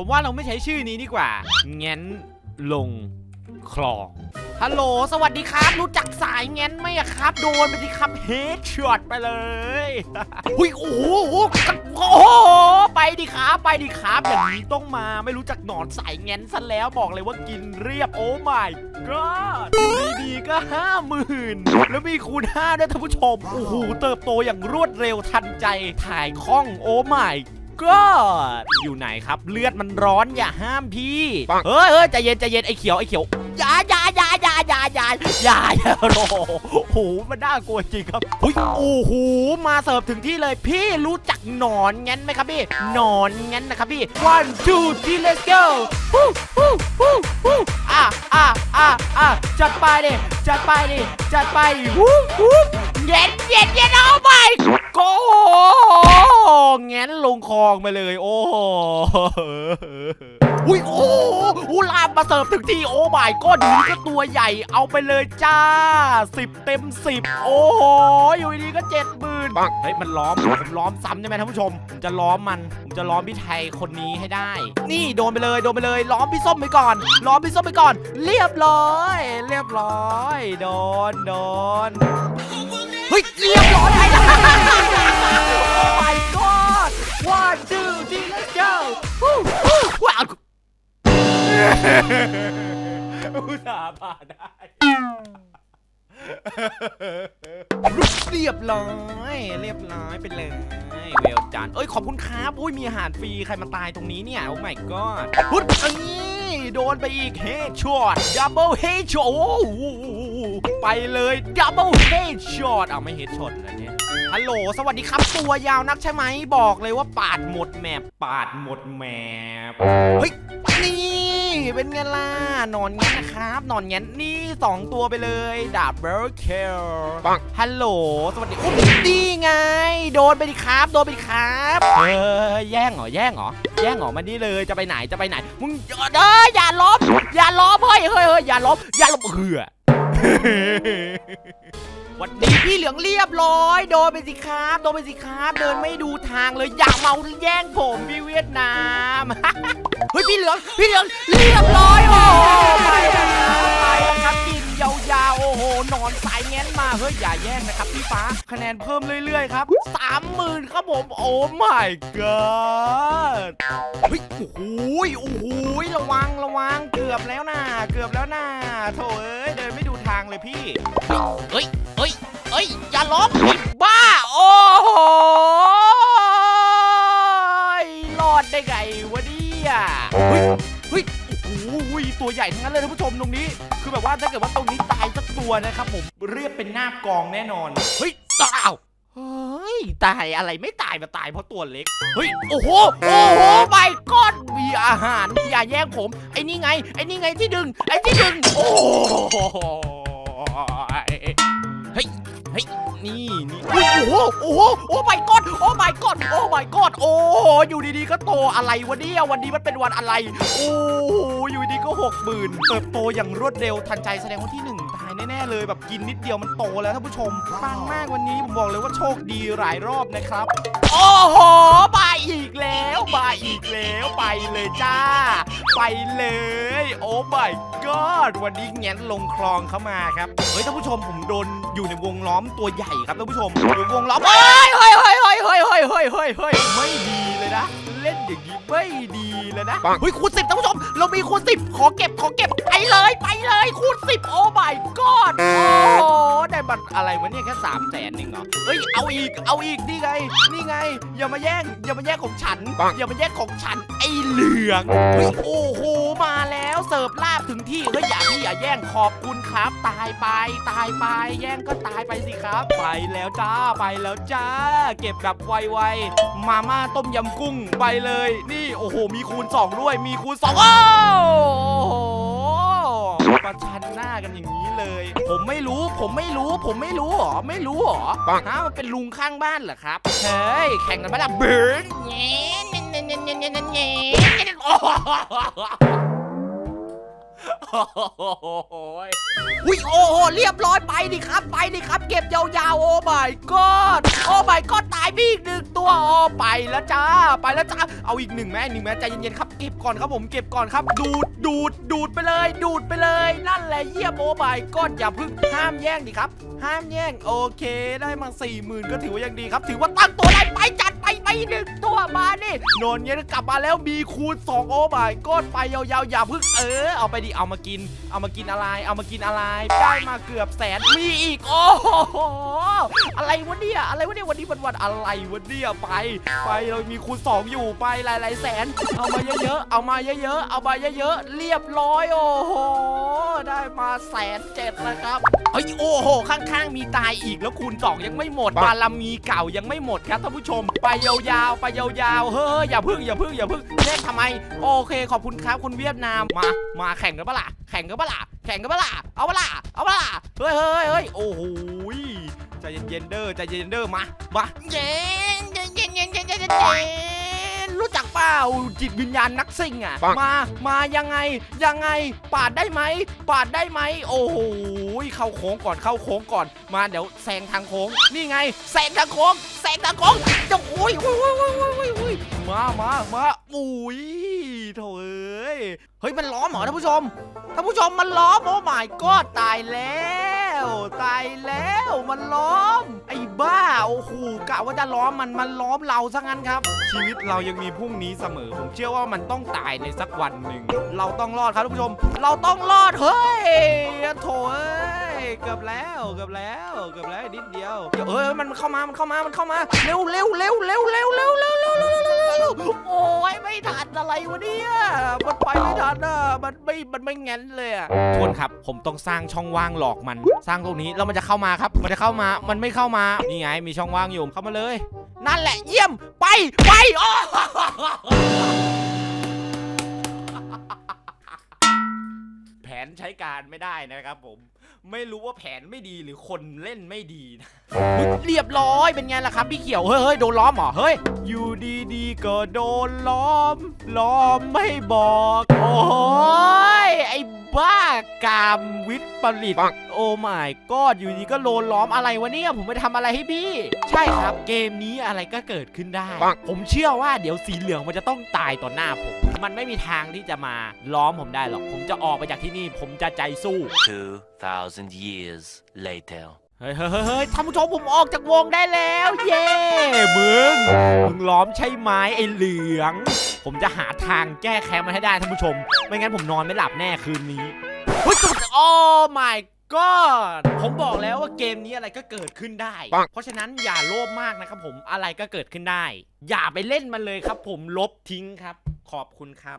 ผมว่าเราไม่ใช้ชื่อนี้ดีกว่างั้นลงคลองฮัลโหล สวัสดีครับ รู้จักสายงั้นไหมอะครับ โดนไปสิครับเฮดช็อตไปเลยหุยโอ้โหโอ้โห ไปดิครับ ไปดิครับอย่างนี้ต้องมาไม่รู้จักหนอนสายงั้นซะแล้วบอกเลยว่ากินเรียบโอ้ my god ดีๆก็ห้าหมื่นแล้วมีคูณห้าด้วยท่านผู้ชม โอ้โห เติบโตอย่างรวดเร็วทันใจ ถ่ายคล่องโอ้ my ก็อยู่ไหนครับ เลือดมันร้อนอย่าห้ามพี่ เฮ้ยเฮ้ยใจเย็นใจเย็นไอ้เขียวไอ้เขียว อย่าอย่าอย่าอย่าอย่าอย่าอย่าอย่าโอ้โหมันน่ากลัวจริงครับหุยโอ้โหมาเสิร์ฟถึงที่เลยพี่รู้จักหนอนงั้นไหมครับพี่หนอนงั้นนะครับพี่ one two three let's go ฮู้ฮู้ฮู้ฮู้อะอะอะอะจัดไปดิจัดไปดิจัดไปดิฮู้ฮู้เย็นเย็นเย็นเอาไปโก้งั้นลงคลองไปเลย โอ้โห อุ้ยโอ้โหอู้ลามมาเสิร์ฟถึงที่โอ้ my ก็ดีก็ตัวใหญ่เอาไปเลยจ้า10เต็ม10โอ้โหอยู่ดีๆก็เจ็ดหมื่นเฮ้ยมันล้อมผมล้อมซ้ำใช่ไหมท่านผู้ชมผมจะล้อมมันผมจะล้อมพี่ไทยคนนี้ให้ได้ นี่โดนไปเลยโดนไปเลย ล้อมพี่ส้มไปก่อน ล้อมพี่ส้มไปก่อน เรียบร้อย เรียบร้อย โดนโดนเฮ้ยเรียบร้อยไอ้ละ Oh my god one two three let's go ฮู้ฮู้ว้าว อุตส่าห์ผ่านได้เรียบร้อยเรียบร้อยไปเลยเวลจันเอ้ยขอบคุณครับอุ้ยมีอาหารฟรีใครมาตายตรงนี้เนี่ยโอ้ my god พุดนี่โดนไปอีกเฮดช็อตดับเบิลเฮดช็อตโอ้โหไปเลยดับเบิลเฮดช็อตเอาไม่เฮดช็อตแล้วเนี่ยฮัลโหลสวัสดีครับตัวยาวนักใช่ไหมบอกเลยว่าปาดหมดแมปปาดหมดแมปเฮ้ย เป็นไงล่ะหนอนงั้นนะครับหนอนงั้นนี่สองตัวไปเลยดับเบิลเคลฮัลโหลสวัสดีอุ๊ยดีไง โดนไปดิครับ โดนไปดิครับเออแย่งเหรอแย่งเหรอแย่งเหรอมานี่เลยจะไปไหนจะไปไหนมึงเด้ออย่าล้มอย่าล้มเฮ้ยเฮ้ยเฮ้ยอย่าล้มอย่าล้มเหือห วันดีพี่เหลืองเรียบร้อย โดนไปสิครับโดนไปสิครับเดินไม่ดูทางเลยอย่าเมาแย่งผมพี่เวียดนามเฮ้ยพี่เหลืองพี่เหลืองเรียบร้อยโอ้โหไปแล้วครับไปแล้วครับกินยาวๆโอ้โหนอนสายแง้นมาเฮ้ยอย่าแย่งนะครับพี่ฟ้าคะแนนเพิ่มเรื่อยๆครับสามหมื่นครับผมโอ้ my god เฮ้ยโอ้โหโอ้โหระวังระวังเกือบแล้วนะเกือบแล้วนะโถเอ้ยเดินไม่ เลยพี่ เฮ้ย เฮ้ย เฮ้ย อย่าล้มบ้า โอ้โหรอดได้ไงวะเนี่ยเฮ้ย เฮ้ย โอ้โหตัวใหญ่ทั้งนั้นเลยท่านผู้ชมตรงนี้ คือแบบว่าถ้าเกิดว่าตรงนี้ตายสักตัวนะครับผม เรียบเป็นหน้ากองแน่นอน เฮ้ยตาวเฮ้ย ตายอะไรไม่ตายมาตายเพราะตัวเล็ก เฮ้ย โอ้โห โอ้โหไม่ก้อนมีอาหารอย่าแย่งผม ไอ้นี่ไง ไอ้นี่ไงที่ดึง ไอ้ที่ดึง โอ้ อยเฮ้ยเฮ้ยนี่นี่โอ้โหโอ้โหโอ้ my god โอ้ my god โอ้ my god โอ้อยู่ดีๆก็โตอะไรวะเนี่ยวันนี้มันเป็นวันอะไร โอ้โหอยู่ดีๆก็หกหมื่นเติบโตอย่างรวดเร็วทันใจแสดงว่าที่หนึ่ง แน่ๆเลยแบบกินนิดเดียวมันโตแล้วท่านผู้ชมปังมากวันนี้ผมบอกเลยว่าโชคดีหลายรอบนะครับ โอ้โหมาอีกแล้วมาอีกแล้วไปเลยจ้า ไปเลย โอ้ my god วันนี้แง้นลงคลองเข้ามาครับเฮ้ยท่านผู้ชมผมโดนอยู่ในวงล้อมตัวใหญ่ครับท่านผู้ชมอยู่ในวงล้อมเฮ้ยเฮ้ยเฮ้ยเฮ้ย เฮ้ยเฮ้ยเฮ้ยเฮ้ยเฮ้ยไม่ดีเลยนะ เล่นอย่างนี้ไม่ดีเลยนะเฮ้ยคูณสิบท่านผู้ชม เรามีคูณสิบขอเก็บขอเก็บไปเลยไปเลยคูณสิบโอ้ my god โอ้โหได้บัตรอะไรวะเนี่ยแค่สามแสนเองเหรอเฮ้ยเอาอีกเอาอีกนี่ไง นี่ไง อย่ามาแย่งอย่ามาแย่งของฉัน อย่ามาแย่งของฉันไอ้เหลืองเฮ้ยโอ้โหมาแล้ว เสิร์ฟลาบถึงที่เฮ้ยอย่าพี่อย่าแย่งขอบคุณครับ ตายไป ตายไป แย่งก็ตายไปสิครับ ไปแล้วจ้าไปแล้วจ้า เก็บแบบไวๆมาม่าต้มยำกุ้งไปเลย นี่โอ้โห มีคูณสองด้วยมีคูณสองโอ้โหประชันหน้ากันอย่างนี้เลย ผมไม่รู้ผมไม่รู้ ผมไม่รู้หรอไม่รู้หรอฮะมันเป็นลุงข้างบ้านเหรอครับเฮ้ยแข่งกันไหมล่ะเบิร์นเงี้ยเงี้ยเงี้ยเงี้ยเงี้ยเงี้ยเงี้ยโอ้ โหอุ้ยโอ้โหเรียบร้อยไปดิครับไปดิครับ เก็บยาวๆโอ้ my god โอ้ my god ตายไปอีกหนึ่งตัวโอ้ไปแล้วจ้าไปแล้วจ้าเอาอีกหนึ่งแม่หนึ่งแม่ใจเย็นๆครับเก็บก่อนครับผมเก็บก่อนครับ ดูดดูดดูดไปเลย ดูดไปเลย นั่นแหละเยี่ยมโอ้ my god อย่าเพึ่งห้ามแย่งดิครับ ห้ามแย่งโอเค ได้มาสี่หมื่นก็ถือว่ายังดีครับ ถือว่าตั้งตัวได้ไปจัด ไปไปหนึ่งตัวมานี่โนนเงี้ยกลับมาแล้วมีคูณ2โอ้ my god ไปยาวๆอย่าเพึ่งเออ เอาไปดิเอามากิน เอามากินอะไร เอามากินอะไรได้มาเกือบแสนมีอีกโอ้โหอะไรวะเนี่ยอะไรวะเนี่ยวันนี้วันวันอะไรวะเนี่ยไป ไปเรามีคูณสองอยู่ไปหลายๆแสน เอามาเยอะๆเอามาเยอะๆเอามาเยอะๆเรียบร้อยโอ้โหได้มาแสนเจ็ดนะครับเฮ้ยโอ้โหข้างๆ มีตายอีกแล้วคูณสองยังไม่หมดบารมีเก่ายังไม่หมดครับท่านผู้ชมไปยาวๆไปยาวๆเฮ้ยอย่าพึ่งอย่าพึ่งอย่าพึ่งเล่นทำไม โอเคขอบคุณครับคุณเวียดนามมามาแข่งกันปะล่ะแข่งกันปะล่ะแข่งกันปะล่ะเอาปะล่ะเอาปะล่ะเฮ้ยเฮ้ยเฮ้ยโอ้โหใจเย็นๆเด้อใจเย็นๆเด้อมามาเย็นเย็นเย็นเย็นเย็นเย็น รู้จักเปล่าจิตวิญญาณนักซิ่งอะ มา มายังไงยังไงปาดได้ไหมปาดได้ไหมโอ้โหยเข้าโค้งก่อนเข้าโค้งก่อนมาเดี๋ยวแซงทางโค้ง นี่ไงแซงทางโค้งแซงทางโค้งจะโอ้ยโอ้ยโอ้ยโอ้ยโอ้ยโอ้ยโอ้ยมามามาอุ้ยโถเอ้ยเฮ้ยมันล้อมเหรอท่านผู้ชมท่านผู้ชมมันล้อมโอ้ my god ตายแล้ว ตายแล้วมันล้อม ไอ้บ้าโอ้โหกะว่าจะล้อมมันมันล้อมเราซะงั้นครับ ชีวิตเรายังมีพรุ่งนี้เสมอ ผมเชื่อว่ามันต้องตายในสักวันหนึ่งเราต้องรอดครับท่านผู้ชม เราต้องรอดเฮ้ยโถเอ้ยเกือบแล้วเกือบแล้วเกือบแล้วนิดเดียวเอ้ยมันเข้ามามันเข้ามามันเข้ามาเร็วเร็วเร็วเร็วเร็วเร็วเร็วเร็วเร็วเร็วเร็วเร็วโอ้ยไม่ทันอะไรวะเนี่ยมันไปไม่ทัน มันไม่ มันไม่งั้นเลยอะทวนครับ ผมต้องสร้างช่องว่างหลอกมัน สร้างตรงนี้แล้วมันจะเข้ามาครับ มันจะเข้ามา มันไม่เข้ามา นี่ไง มีช่องว่างอยู่ เข้ามาเลย นั่นแหละ เยี่ยม ไป ไปโอ้แผนใช้การไม่ได้นะครับผม ไม่รู้ว่าแผนไม่ดีหรือคนเล่นไม่ดีนะอุ๊ยเรียบร้อยเป็นไงล่ะครับพี่เขียวเฮ้ยเฮ้ยโดนล้อมเหรอ เฮ้ย อยู่ดีๆก็โดนล้อม ล้อมไม่บอก โอ้ยไอ้บ้า กามวิทย์ปริตโอ้ my god อยู่ดีก็โดนล้อมอะไรวะเนี่ยผมไปทำอะไรให้พี่ ใช่ครับเกมนี้อะไรก็เกิดขึ้นได้ ผมเชื่อว่าเดี๋ยวสีเหลืองมันจะต้องตายต่อหน้าผม มันไม่มีทางที่จะมาล้อมผมได้หรอก ผมจะออกไปจากที่นี่ ผมจะใจสู้ 2,000 years later. เฮ้ยเฮ้ยเฮ้ยเฮ้ยท่านผู้ชมผมออกจากวงได้แล้ว เย้มึง มึงล้อมใช่ไหมไอ้เหลือง ผมจะหาทางแก้แค้นมันให้ได้ท่านผู้ชม ไม่งั้นผมนอนไม่หลับแน่คืนนี้ เฮ้ยจุดโอ้ my god ผมบอกแล้วว่าเกมนี้อะไรก็เกิดขึ้นได้ปังเพราะฉะนั้นอย่าโลภมากนะครับผมอะไรก็เกิดขึ้นได้ อย่าไปเล่นมันเลยครับ ผมลบทิ้งครับ ขอบคุณครับ